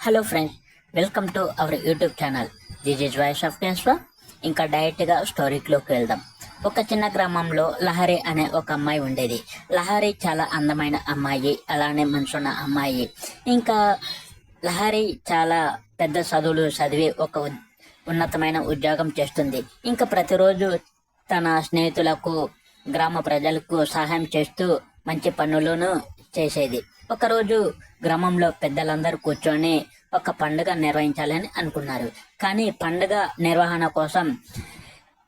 Hello friends welcome to our YouTube channel this is voice of కేశ్వ ఇంకా డైరెక్ట్గా స్టోరీలోకి వెళ్దాం. ఒక చిన్న గ్రామంలో లహరి అనే ఒక అమ్మాయి ఉండేది. లహరి చాలా అందమైన అమ్మాయి అలానే మనసున్న అమ్మాయి. ఇంకా లహరి చాలా పెద్ద చదువులు చదివి ఒక ఉన్నతమైన ఉద్యోగం చేస్తుంది. ఇంకా ప్రతిరోజు తన స్నేహితులకు గ్రామ ప్రజలకు సహాయం చేస్తూ మంచి పనులను చేసేది. ఒకరోజు గ్రామంలో పెద్దలందరూ కూర్చొని ఒక పండుగ నిర్వహించాలని అనుకున్నారు. కానీ పండుగ నిర్వహణ కోసం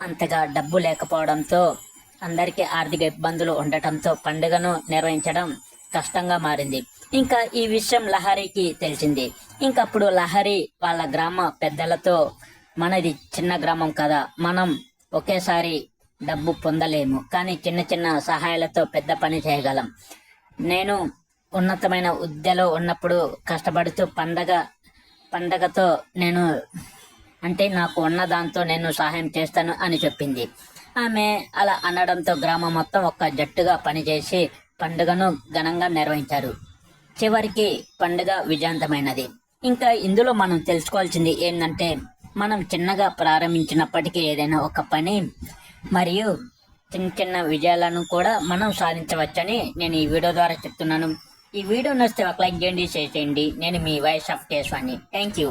అంతగా డబ్బు లేకపోవడంతో అందరికీ ఆర్థిక ఇబ్బందులు ఉండటంతో పండుగను నిర్వహించడం కష్టంగా మారింది. ఇంకా ఈ విషయం లహరికి తెలిసింది. ఇంకప్పుడు లహరి వాళ్ళ గ్రామ పెద్దలతో మనది చిన్న గ్రామం కదా మనం ఒకేసారి డబ్బు పొందలేము. కానీ చిన్న చిన్న సహాయాలతో పెద్ద పని చేయగలం. నేను ఉన్నతమైన విద్యలో ఉన్నప్పుడు కష్టపడుతూ పండగ పండగతో నేను అంటే నాకు ఉన్న దాంతో నేను సహాయం చేస్తాను అని చెప్పింది. ఆమె అలా అనడంతో గ్రామం మొత్తం ఒక జట్టుగా పనిచేసి పండుగను ఘనంగా నిర్వహించారు. చివరికి పండుగ విజయవంతమైనది. ఇంకా ఇందులో మనం తెలుసుకోవాల్సింది ఏంటంటే మనం చిన్నగా ప్రారంభించినప్పటికీ ఏదైనా ఒక పని మరియు చిన్న చిన్న విజయాలను కూడా మనం సాధించవచ్చని నేను ఈ వీడియో ద్వారా చెప్తున్నాను. ఈ వీడియో నచ్చితే ఒక లైక్ చేయండి షేర్ చేయండి. నేను మీ voice of Keshavani thank you